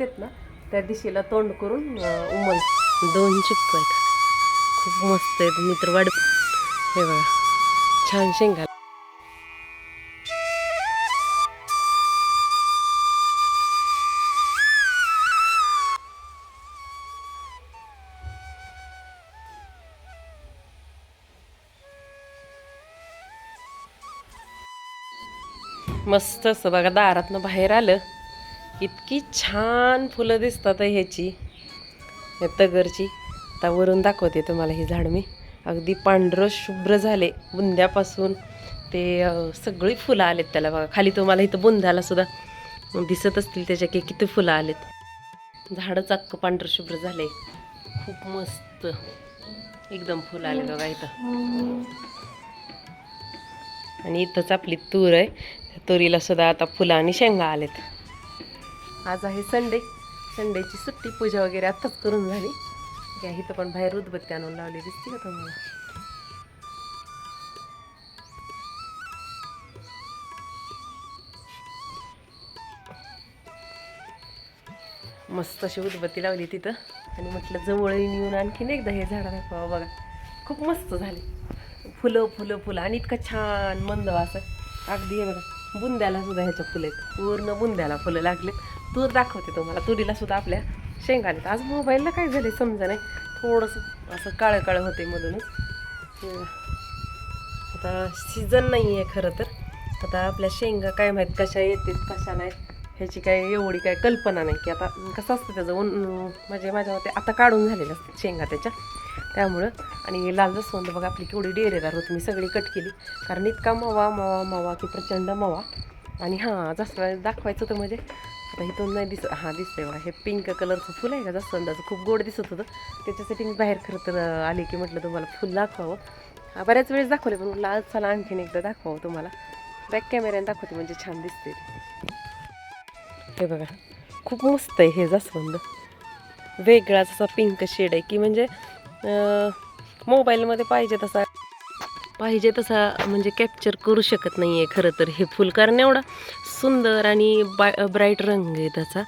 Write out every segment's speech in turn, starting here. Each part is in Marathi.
आहेत ना त्या दिशेला तोंड करून उमल. दोन चिपक आहेत. खूप मस्त आहेत. मी तर वाढ हे बघा. छान शेंगा. मस्त असं बघा दारातनं बाहेर आलं. इतकी छान फुलं दिसतात ह्याची. तगरची. आता वरून दाखवते तुम्हाला ही झाड मी. अगदी पांढरं शुभ्र झाले बुंद्यापासून. ते सगळी फुलं आलेत त्याला बघा. खाली तुम्हाला इथं बुंद्याला सुद्धा दिसत असतील त्याच्या की किती फुलं आलेत. झाडं अख्खं पांढरं शुभ्र झाले खूप मस्त. एकदम फुलं आले बघा इथं. आणि इथंच आपली तूर आहे. तुरीला सुद्धा आता फुलं आणि शेंगा आलेत. आज आहे संडे. संडेची सुट्टी पूजा वगैरे आत्ताच करून झाली. घ्या इथं पण बाहेर उदबत्ती आणून लावली दिसते का तुम्हाला? मस्त अशी उदबत्ती लावली तिथं. आणि म्हटलं जवळ येऊन आणखीन एकदा हे झाडं दाखवा बघा. खूप मस्त झाले. फुलं फुलं फुलं. आणि इतकं छान मंद वास अगदी हे बघा बुंद्याला सुद्धा ह्याच्या फुलं आहेत. पूर्ण बुंद्याला फुलं लागलेत. तूर दाखवते तुम्हाला. तुरीला सुद्धा आपल्या शेंगा आज मोबाईलला काय झाले समजा नाही. थोडंसं असं काळं काळं होते मधूनच आता सीझन नाही आहे खरं तर. आता आपल्या शेंगा काय माहीत कशा येतील कशा नाही ह्याची काय एवढी काय कल्पना नाही की आता कसं असतं त्याचं? ऊन म्हणजे माझ्या मते आता काढून झालेलं असतं शेंगा त्याच्या. त्यामुळं आणि लाल जसवंत बघा आपली केवढी डेरेदार होती. मी सगळी कट केली. कारण इतका मवा मवा मवा की प्रचंड मवा. आणि हां जसं दाखवायचं होतं म्हणजे आता इथून नाही दिसत. हां दिसतंय बघा. हे पिंक कलरचं फुल आहे का? जसवंदाचं खूप गोड दिसत होतं. त्याच्यासाठी मी बाहेर खरं तर आले की म्हटलं तुम्हाला फुल दाखवावं. बऱ्याच वेळेस दाखवले पण म्हटलं आज चला आणखीन एकदा दाखवावं तुम्हाला. बॅक कॅमेऱ्याने दाखवते म्हणजे छान दिसते हे बघा खूप मस्त आहे हे जास्वंद. वेगळाच असा पिंक शेड आहे की म्हणजे मोबाईलमध्ये पाहिजे तसा पाहिजे तसा म्हणजे कॅप्चर करू शकत नाही आहे खरं तर हे फुल. कारण एवढा सुंदर आणि बा ब्राईट रंग आहे त्याचा.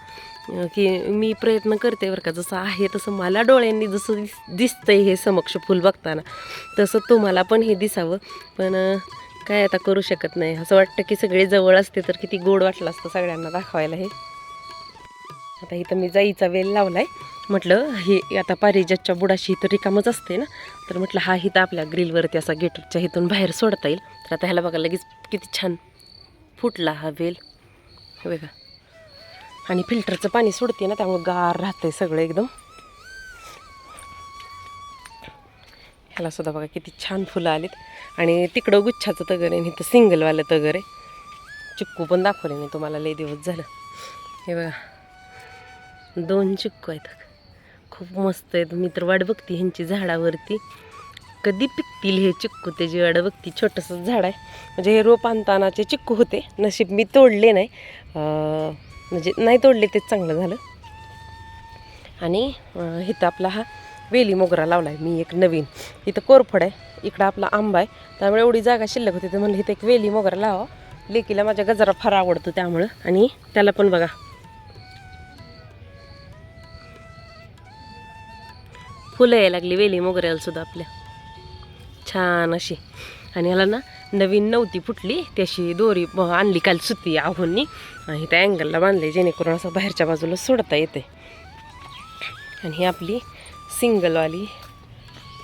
की मी प्रयत्न करते बरं का जसं आहे तसं मला डोळ्यांनी जसं दिस दिसतंय हे समक्ष फुल बघताना तसं तुम्हाला पण हे दिसावं. पण काय आता करू शकत नाही. असं वाटतं की सगळे जवळ असते तर किती गोड वाटलं असतं सगळ्यांना दाखवायला हे. आता इथं मी जाईचा वेल लावला आहे म्हटलं हे आता पारिजातच्या बुडाशी इथं रिकामच असते ना. तर म्हटलं हा हिथं आपल्या ग्रिलवरती असा गेटच्या इथून बाहेर सोडता येईल. तर आता ह्याला बघा लगेच किती छान फुटला हा वेल. बघा. आणि फिल्टरचं पाणी सोडते ना त्यामुळे गार राहतंय सगळं एकदम. ह्याला सुद्धा बघा किती छान फुलं आलीत. आणि तिकडं गुच्छाचं तगर आहे आणि इथं सिंगलवालं तगर आहे. चिक्कू पण दाखवले नाही तुम्हाला लय दिवस झालं. हे बघा. दोन चिक्कू आहेत. खूप मस्त आहेत. मी तर वाट बघते ह्यांची झाडावरती. कधी पिकतील हे चिक्कू? त्याची वाट बघती छोटंसं झाड आहे. म्हणजे हे रोप आणतानाचे चिक्कू होते. नशीब मी तोडले नाही. म्हणजे नाही तोडले तेच चांगलं झालं. आणि इथं आपला हा वेली मोगरा लावला आहे मी एक नवीन. इथं कोरफड आहे. इकडं आपला आंबा आहे. त्यामुळे एवढी जागा शिल्लक होती. तर म्हणलं इथं एक वेली मोगरा लावा लेकीला माझ्या गजरा फार आवडतो त्यामुळं. आणि त्याला पण बघा. फुलं यायला लागली वेली मोगऱ्याला सुद्धा आपल्या. छान अशी. आणि ह्याला ना नवीन नव्हती फुटली त्याशी दोरी आणली काल सुती आहोनी. आणि त्या अँगलला बांधले जेणेकरून असं बाहेरच्या बाजूला सोडता येते आणि ही आपली सिंगलवाली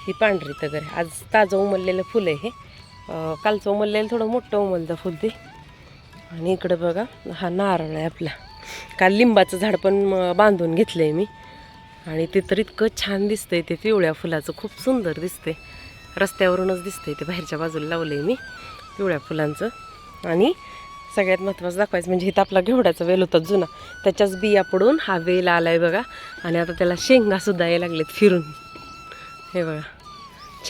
ही पांढरी तगर आहे. आज ताजं उमललेलं फुलं आहे हे. कालचं उमललेलं थोडं मोठं उमलतं फुल ते. आणि इकडं बघा हा नारळ आहे आपला. काल लिंबाचं झाड पण बांधून घेतलं आहे मी. आणि ते तर इतकं छान दिसतंय ते पिवळ्या फुलाचं. खूप सुंदर दिसतंय. रस्त्यावरूनच दिसतंय ते बाहेरच्या बाजूला लावलं आहे मी पिवळ्या फुलांचं. आणि सगळ्यात महत्त्वाचं दाखवायचं म्हणजे इथं आपला घेवड्याचा वेल होता जुना त्याच्याच बिया पडून हा वेल आला आहे बघा. आणि आता त्याला शेंगासुद्धा यायला लागलेत फिरून. हे बघा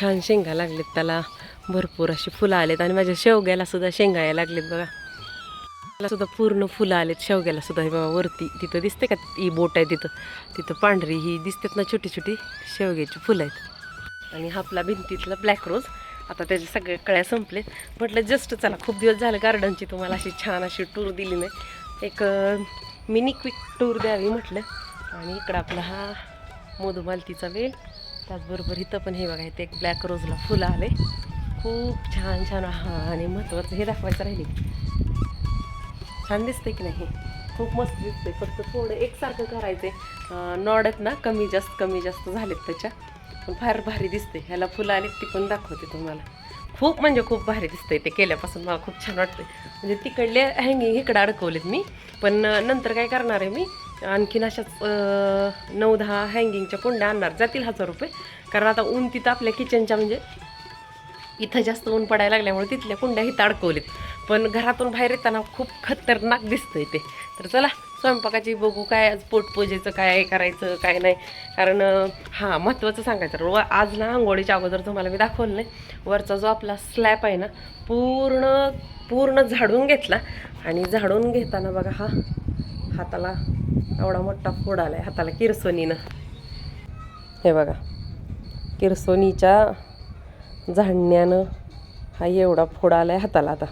छान शेंगा लागलेत त्याला. भरपूर अशी फुलं आलेत आणि माझ्या शेवग्याला सुद्धा शेंगा यायला लागलेत बघा. त्याला सुद्धा पूर्ण फुलं आलेत शेवग्याला सुद्धा. हे बघा वरती तिथं दिसते का? ही बोट आहे तिथं. तिथं पांढरी ही दिसतात ना छोटी छोटी शेवग्याची फुलं आहेत. आणि हा आपला भिंतीतला ब्लॅक रोज आता त्याचे सगळे कळ्या संपलेत म्हटलं जस्ट चला खूप दिवस झाले गार्डनची तुम्हाला अशी छान अशी टूर दिली नाही. एक मिनी क्विक टूर द्यावी म्हटलं. आणि इकडं आपला हा मधुमालतीचा वेल. त्याचबरोबर इथं पण हे बघा इथे एक ब्लॅक रोजला फुलं आले. खूप छान छान. हा आणि महत्त्वाचं हे दाखवायचं राहिले. छान दिसतंय की नाही? खूप मस्त दिसतंय. फक्त थोडं एकसारखं करायचं आहे नॉडत ना कमी जास्त कमी जास्त झालेत त्याच्या. पण फार भारी दिसते ह्याला फुलं आली ती पण दाखवते तुम्हाला. खूप म्हणजे खूप भारी दिसतंय ते केल्यापासून मला खूप छान वाटते म्हणजे तिकडले हँगिंग इकडं अडकवलेत मी. पण नंतर काय करणार आहे मी? आणखीन अशाच नऊ दहा हँगिंगच्या कुंड्या आणणार. जातील हजार रुपये. कारण आता ऊन तिथं आपल्या किचनच्या म्हणजे इथं जास्त ऊन पडायला लागल्यामुळे तिथल्या कुंड्या इथं अडकवलीत. पण घरातून बाहेर येताना खूप खतरनाक दिसतंय ते. तर चला स्वयंपाकाची बघू काय आज पोटपूजेचं काय करायचं काय नाही. कारण हां महत्त्वाचं सांगायचं व आज ना आंघोळीच्या अगोदर तुम्हाला मी दाखवलं नाही. वरचा जो आपला स्लॅब आहे ना पूर्ण पूर्ण झाडून घेतला. आणि झाडून घेताना बघा हा हाताला एवढा मोठा फोड आला आहे हाताला किरसोनीनं. हे बघा किरसोनीच्या झाडण्यानं हा एवढा फोड आला आहे हाताला आता.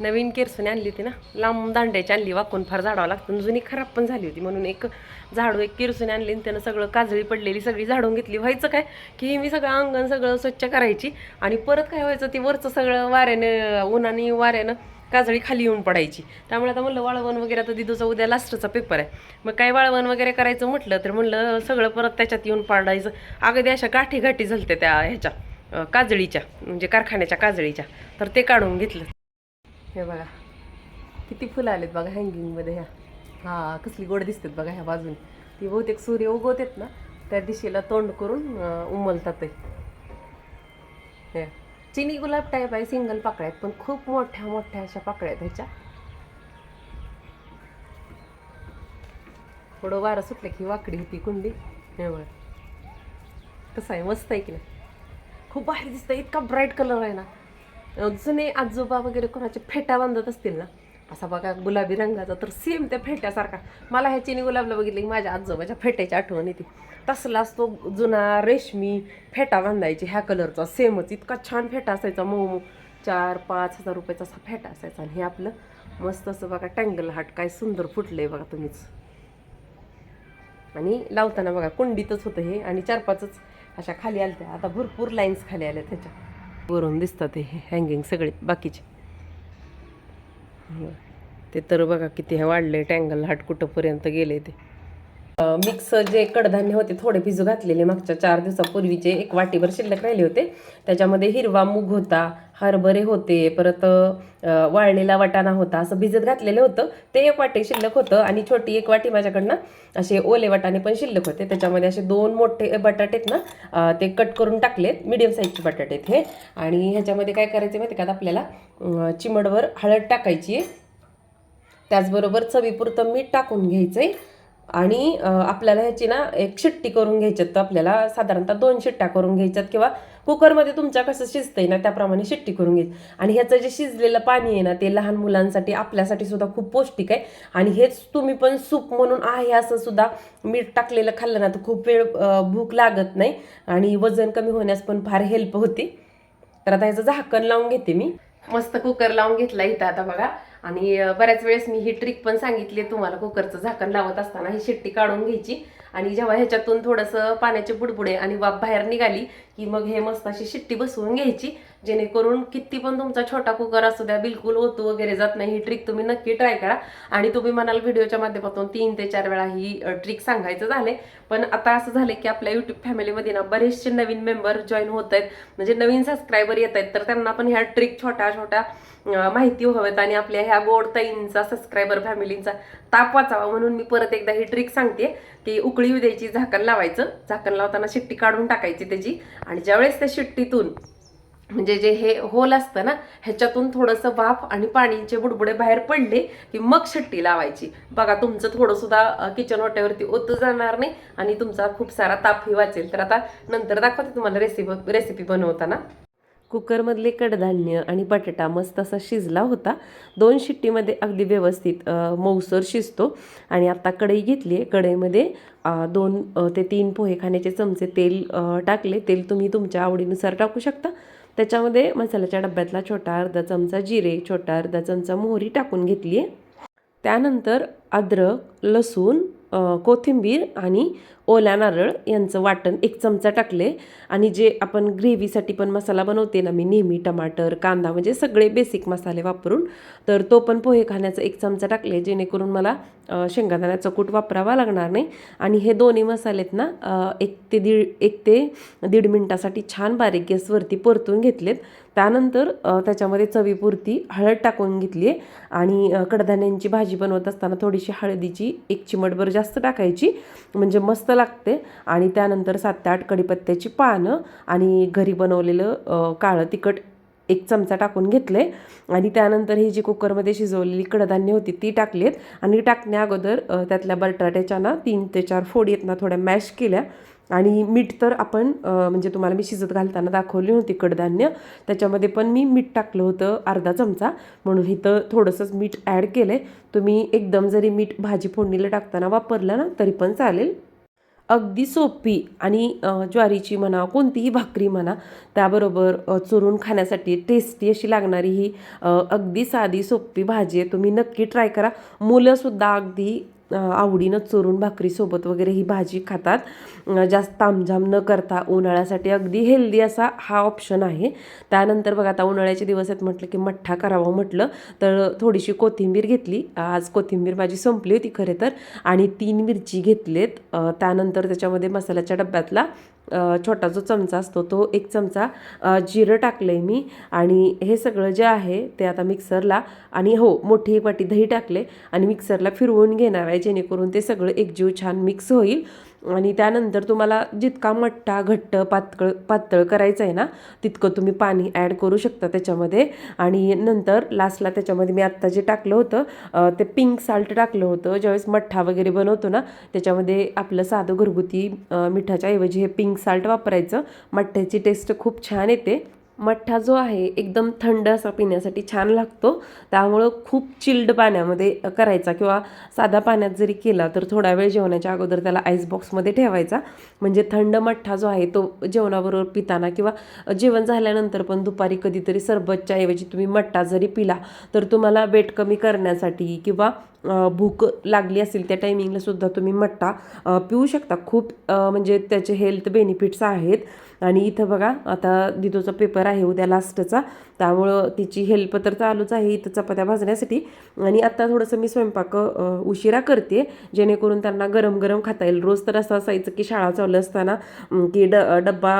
नवीन किरसोनी आणली होती ना लांब दांड्याची आणली वाकून फार झाडावं लागतं आणि जुनी खराब पण झाली होती म्हणून एक झाडू एक किरसोनी आणली आणि त्यानं सगळं काजळी पडलेली सगळी झाडून घेतली. व्हायचं काय? की मी सगळं अंगण सगळं स्वच्छ करायची आणि परत काय व्हायचं? ते वरचं सगळं वाऱ्यानं उन्हाने वाऱ्यानं काजळी खाली येऊन पडायची. त्यामुळे आता म्हणलं वाळवण वगैरे आता दिदूचा उद्या लास्टचा पेपर आहे. मग काय वाळवण वगैरे करायचं म्हटलं तर म्हणलं सगळं परत त्याच्यात येऊन पाडायचं. अगदी अशा गाठी गाठी झालत्या त्या ह्याच्या काजळीच्या म्हणजे कारखान्याच्या काजळीच्या. तर ते काढून घेतलं. हे बघा. किती फुलं आलेत बघा हँगिंगमध्ये ह्या. हां कसली गोड दिसतात बघा ह्या बाजून. ती बहुतेक सूर्य उगवतेत ना त्या दिशेला तोंड करून उमलतात हे. चिनी गुलाब टाईप आहे सिंगल पाकळ्या आहेत पण खूप मोठ्या मोठ्या अशा पाकळ्या आहेत ह्याच्या. थोडं वारं सुटलं की वाकडी होती कुंडी. हे बघा. कसं आहे मस्त आहे की नाही? खूप भारी दिसतं इतका ब्राईट कलर आहे ना. जुने आजोबा वगैरे कोणाचे फेटा बांधत असतील ना असा बघा गुलाबी रंगाचा तर सेम त्या फेट्यासारखा. मला ह्याच्याने गुलाबला बघितलं की माझ्या आजोबाच्या फेट्याची आठवण येते. तसलाच तो जुना रेशमी फेटा बांधायची ह्या कलरचा सेमच इतका छान फेटा असायचा मऊ मऊ चार पाच हजार रुपयाचा असा फेटा असायचा आणि हे आपलं मस्त असं बघा टँगल हाट काय सुंदर फुटलंय बघा तुम्हीच. आणि लावताना बघा कुंडीतच होतं हे आणि चार पाचच अशा खाली आल्या आता भरपूर लाईन्स खाली आल्या त्याच्या. वरून दिसतात हे हँगिंग सगळे बाकीचे. ते तर बघा किती हे वाढले टँगल हाट कुठंपर्यंत गेले ते. मिक्स जे कडधान्य होते थोडे भिजू घातलेले मागच्या चार दिवसापूर्वीचे एक वाटीभर शिल्लक राहिले होते. त्याच्यामध्ये हिरवा मूग होता हरभरे होते परत वाळलेला वाटाणा होता असं भिजत घातलेलं होतं. ते एक वाटी शिल्लक होतं आणि छोटी एक वाटी माझ्याकडनं असे ओले वाटाणे पण शिल्लक होते. त्याच्यामध्ये असे दोन मोठे बटाटे आहेत ना ते कट करून टाकलेत मिडियम साईजचे बटाटे आहेत हे. आणि ह्याच्यामध्ये काय करायचं माहिती का? आपल्याला चिमडवर हळद टाकायची आहे. त्याचबरोबर चवीपुरतं मीठ टाकून घ्यायचं आहे आणि आपल्याला ह्याची ना एक शिट्टी करून घ्यायच्यात. तर आपल्याला साधारणतः दोन शिट्ट्या करून घ्यायच्यात किंवा कुकरमध्ये तुमच्या कसं शिजतंय ना त्याप्रमाणे शिट्टी करून घ्यायची. आणि ह्याचं जे शिजलेलं पाणी आहे ना ते लहान मुलांसाठी आपल्यासाठी सुद्धा खूप पौष्टिक आहे. आणि हेच तुम्ही पण सूप म्हणून आहे असं सुद्धा मीठ टाकलेलं खाल्लं ना तर खूप वेळ भूक लागत नाही. आणि वजन कमी होण्यास पण फार हेल्प होते. तर आता ह्याचं झाकण लावून घेते मी. मस्त कुकर लावून घेतला इथं आता बघा. आणि बऱ्याच वेळेस मी ही ट्रिक पण सांगितली तुम्हाला कुकरचं झाकण लावत असताना ही शिट्टी काढून घ्यायची. आणि जेव्हा ह्याच्यातून थोडंसं पाण्याचे बुडबुडे आणि वाफ बाहेर निघाली की मग हे मस्त अशी शिट्टी बसवून घ्यायची जेणेकरून किती पण तुमचा छोटा कुकर असू द्या बिलकुल ओतू वगैरे जात नाही ही ट्रिक तुम्ही नक्की ट्राय करा. आणि तुम्ही म्हणाल व्हिडिओच्या माध्यमातून तीन ते चार वेळा ही ट्रिक सांगायचं झाले पण आता असं झालं की आपल्या युट्यूब फॅमिलीमध्ये ना बरेचसे नवीन मेंबर जॉईन होत आहेत. म्हणजे नवीन सबस्क्रायबर येत आहेत. तर त्यांना पण ह्या ट्रिक छोट्या छोट्या माहिती हव्यात आणि आपल्या ह्या गोडताईंचा सबस्क्रायबर फॅमिलींचा ताप वाचावा म्हणून मी परत एकदा ही ट्रिक सांगते की उकळी द्यायची झाकण लावायचं. झाकण लावताना शिट्टी काढून टाकायची त्याची. आणि ज्यावेळेस त्या शिट्टीतून म्हणजे जे हे होल असतं ना ह्याच्यातून थोडंसं वाफ आणि पाणीचे बुडबुडे बाहेर पडले की मग शिट्टी लावायची. बघा तुमचं थोडं सुद्धा किचन ओट्यावरती ओतू जाणार नाही आणि तुमचा खूप सारा तापही वाचेल. तर आता नंतर दाखवते तुम्हाला रेसिपी रेसिपी बनवताना. कुकरमधले कडधान्य आणि बटाटा मस्त असा शिजला होता. दोन शिट्टीमध्ये अगदी व्यवस्थित मऊसर शिजतो. आणि आत्ता कढई घेतली आहे. कढईमध्ये दोन ते तीन पोहे खाण्याचे चमचे तेल टाकले. तेल तुम्ही तुमच्या आवडीनुसार टाकू शकता. त्याच्यामध्ये मसाल्याच्या डब्यातला छोटा अर्धा चमचा जिरे छोटा अर्धा चमचा मोहरी टाकून घेतली आहे. त्यानंतर अद्रक लसूण कोथिंबीर आणि ओल्या नारळ यांचं वाटण एक चमचा टाकले. आणि जे आपण ग्रेव्हीसाठी पण मसाला बनवते ना मी नेहमी टमाटर कांदा म्हणजे सगळे बेसिक मसाले वापरून तर तो पण पोहे खाण्याचा एक चमचा टाकले. जेणेकरून मला शेंगादाण्याचा कूट वापरावा लागणार नाही. आणि हे दोन्ही मसालेत ना एक ते दीड एक ते दीड मिनटासाठी छान बारीक गॅसवरती परतून घेतलेत. त्यानंतर त्याच्यामध्ये चवीपुरती हळद टाकून घेतली आहे. आणि कडधान्यांची भाजी बनवत असताना थोडीशी हळदीची एक चिमटभर जास्त टाकायची. म्हणजे मस्त लागते. आणि त्यानंतर सात ते आठ कडीपत्त्याची पानं आणि घरी बनवलेलं काळं तिखट एक चमचा टाकून घेतले. आणि त्यानंतर ही जी कुकरमध्ये शिजवलेली कडधान्य होती ती टाकलीत. आणि टाकण्या अगोदर त्यातल्या बटाट्याच्या ना तीन ते चार फोडी आहेत ना थोड्या मॅश केल्या. आणि मीठ तर आपण म्हणजे तुम्हाला मी शिजत घालताना दाखवली होती कडधान्य. त्याच्यामध्ये पण मी मीठ टाकलं होतं अर्धा चमचा. म्हणून इथं थोडंसंच मीठ ॲड केलं आहे तुम्ही एकदम जरी मीठ भाजी फोडणीला टाकताना वापरलं ना तरी पण चालेल. अगदी सोपी आणि ज्वारीची म्हणा कोणतीही भाकरी म्हणा त्याबरोबर चुरून खाण्यासाठी टेस्टी अशी लागणारी ही अगदी साधी सोपी भाजी आहे. तुम्ही नक्की ट्राय करा. मुलंसुद्धा अगदी आवडीनं चोरून भाकरीसोबत वगैरे ही भाजी खातात. जास्त तामझाम न करता उन्हाळ्यासाठी अगदी हेल्दी असा हा ऑप्शन आहे. त्यानंतर बघा आता उन्हाळ्याचे दिवस आहेत म्हटलं की मठ्ठा करावा म्हटलं तर थोडीशी कोथिंबीर घेतली. आज कोथिंबीर माझी संपली होती खरे तर आणि तीन मिरची घेतलेत. त्यानंतर त्याच्यामध्ये मसाल्याच्या डब्यातला छोटा जो चमचा असतो तो एक चमचा जिरं टाकलं आहे मी. आणि हे सगळं जे आहे ते आता मिक्सरला आणि हो मोठी वाटी दही टाकले आणि मिक्सरला फिरवून घेणार आहे जेणेकरून ते सगळं एकजीव छान मिक्स होईल. आणि त्यानंतर तुम्हाला जितका मट्टा घट्ट पातळ पातळ करायचं आहे ना तितकं तुम्ही पाणी ॲड करू शकता त्याच्यामध्ये. आणि नंतर लास्टला त्याच्यामध्ये मी आत्ता जे टाकलं होतं ते पिंक साल्ट टाकलं होतं. ज्यावेळेस मठ्ठा वगैरे बनवतो ना त्याच्यामध्ये आपलं साधं घरगुती मिठाच्या ऐवजी हे पिंक साल्ट वापरायचं. मठ्ठ्याची टेस्ट खूप छान येते. मठ्ठा जो आहे एकदम थंड असा पिण्यासाठी छान लागतो. त्यामुळं खूप चिल्ड पाण्यामध्ये करायचा किंवा साधा पाण्यात जरी केला तर थोडा वेळ जेवणाच्या अगोदर त्याला आईस बॉक्समध्ये ठेवायचा. म्हणजे थंड मठ्ठा जो आहे तो जेवणाबरोबर पिताना किंवा जेवण झाल्यानंतर पण दुपारी कधीतरी सरबतच्या ऐवजी तुम्ही मठ्ठा जरी पिला तर तुम्हाला वेट कमी करण्यासाठी किंवा भूक लागली असेल त्या टायमिंगला सुद्धा तुम्ही मठ्ठा पिऊ शकता. खूप म्हणजे त्याचे हेल्थ बेनिफिट्स आहेत. आणि इथं बघा आता दिदोचा पेपर आहे उद्या लास्टचा त्यामुळं तिची हेल्प तर चालूच आहे इथं चपात्या भाजण्यासाठी. आणि आत्ता थोडंसं मी स्वयंपाक उशिरा करते जेणेकरून त्यांना गरम गरम खाता येईल. रोज तर असं असायचं की शाळा चालू असताना की ड डब्बा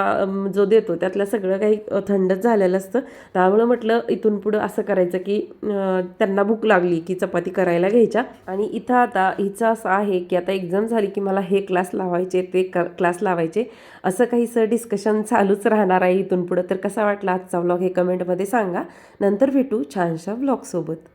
जो देतो त्यातलं सगळं काही थंडच झालेलं असतं. त्यामुळं म्हटलं इथून पुढं असं करायचं की त्यांना भूक लागली की चपाती करायला घ्यायच्या. आणि इथं आता हिचं असं आहे की आता एक्झाम झाली की मला हे क्लास लावायचे ते क्लास लावायचे असं काहीसं डिस्कशन चालूच राहणार आहे इथून पुढं. तर कसा वाटला आजचा व्लॉग हे कमेंटमध्ये सांगा. नंतर भेटू छानशा व्लॉगसोबत